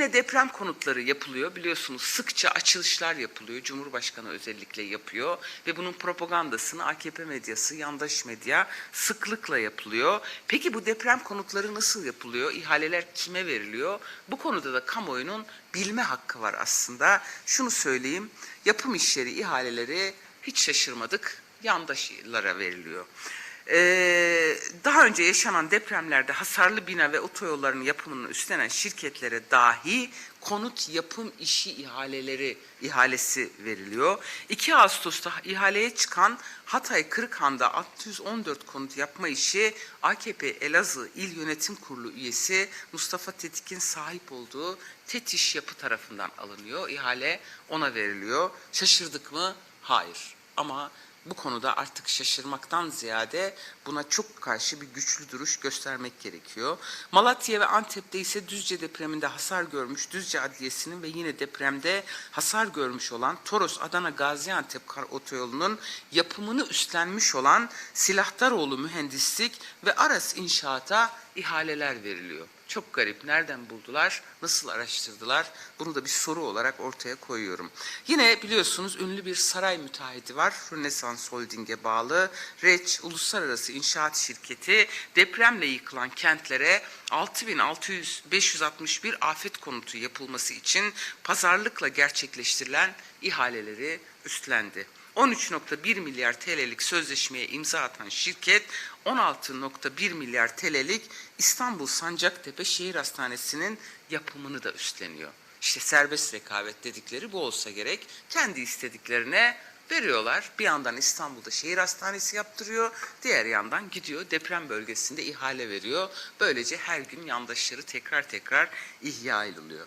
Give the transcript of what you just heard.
Yine deprem konutları yapılıyor biliyorsunuz sıkça açılışlar yapılıyor. Cumhurbaşkanı özellikle yapıyor ve bunun propagandasını AKP medyası, yandaş medya sıklıkla yapılıyor. Peki bu deprem konutları nasıl yapılıyor? İhaleler kime veriliyor? Bu konuda da kamuoyunun bilme hakkı var aslında. Şunu söyleyeyim, yapım işleri, ihaleleri hiç şaşırmadık yandaşlara veriliyor. Ee, daha önce yaşanan depremlerde hasarlı bina ve otoyolların yapımını üstlenen şirketlere dahi konut yapım işi ihaleleri ihalesi veriliyor. 2 Ağustos'ta ihaleye çıkan Hatay Kırıkhan'da 614 konut yapma işi AKP Elazığ İl Yönetim Kurulu üyesi Mustafa Tetik'in sahip olduğu Tetiş Yapı tarafından alınıyor. İhale ona veriliyor. Şaşırdık mı? Hayır. Ama bu konuda artık şaşırmaktan ziyade buna çok karşı bir güçlü duruş göstermek gerekiyor. Malatya ve Antep'te ise Düzce depreminde hasar görmüş Düzce Adliyesi'nin ve yine depremde hasar görmüş olan Toros Adana Gaziantep kar otoyolunun yapımını üstlenmiş olan Silahdaroğlu Mühendislik ve Aras İnşaat'a ihaleler veriliyor. Çok garip. Nereden buldular? Nasıl araştırdılar? Bunu da bir soru olarak ortaya koyuyorum. Yine biliyorsunuz ünlü bir saray müteahhidi var. Rönesans Holding'e bağlı. Reç Uluslararası İnşaat Şirketi depremle yıkılan kentlere 6661 afet konutu yapılması için pazarlıkla gerçekleştirilen ihaleleri üstlendi. 13.1 milyar TL'lik sözleşmeye imza atan şirket 16.1 milyar TL'lik İstanbul Sancaktepe Şehir Hastanesi'nin yapımını da üstleniyor. İşte serbest rekabet dedikleri bu olsa gerek. Kendi istediklerine veriyorlar. Bir yandan İstanbul'da şehir hastanesi yaptırıyor. Diğer yandan gidiyor deprem bölgesinde ihale veriyor. Böylece her gün yandaşları tekrar tekrar ihya ediliyor.